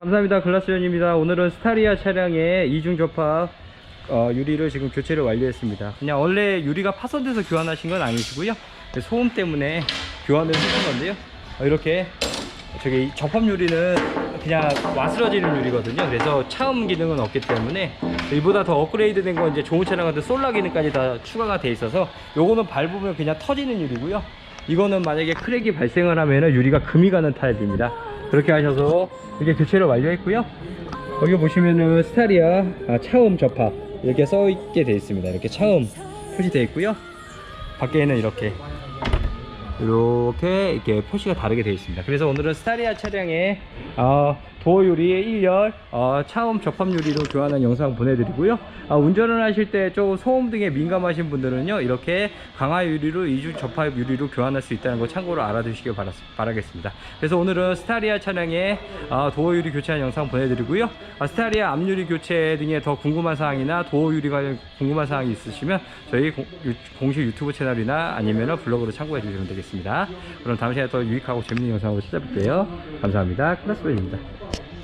감사합니다. 글라스연입니다. 오늘은 스타리아 차량의 이중 접합 어, 유리를 지금 교체를 완료했습니다. 그냥 원래 유리가 파손돼서 교환하신 건 아니시고요. 소음 때문에 교환을 하신 건데요. 어, 이렇게 저기 이 접합 유리는 그냥 와스러지는 유리거든요. 그래서 차음 기능은 없기 때문에 이보다 더 업그레이드 된 건 이제 좋은 차량한테 솔라 기능까지 다 추가가 돼 있어서 요거는 밟으면 그냥 터지는 유리고요. 이거는 만약에 크랙이 발생을 하면은 유리가 금이 가는 타입입니다. 그렇게 하셔서 이렇게 교체를 완료했고요. 여기 보시면은 스타리아 아, 차음 접합 이렇게 써 있게 되어 있습니다. 이렇게 차음 표시되어 있고요. 밖에는 이렇게 이렇게 이렇게 표시가 다르게 되어 있습니다. 그래서 오늘은 스타리아 차량의 어, 도어 유리 1열 어, 차음 접합 유리로 교환한 영상 보내드리고요. 아, 운전을 하실 때 조금 소음 등에 민감하신 분들은요 이렇게 강화 유리로 이중 접합 유리로 교환할 수 있다는 거 참고로 알아두시길 바라, 바라겠습니다. 그래서 오늘은 스타리아 차량의 어, 도어 유리 교체한 영상 보내드리고요. 아, 스타리아 앞유리 교체 등에 더 궁금한 사항이나 도어 유리 관련 궁금한 사항이 있으시면 저희 공, 유- 공식 유튜브 채널이나 아니면 블로그로 참고해 주시면 되겠습니다. 그럼 다음 시간에 더 유익하고 재밌는 영상으로 찾아뵐게요. 감사합니다. 클라스맨입니다.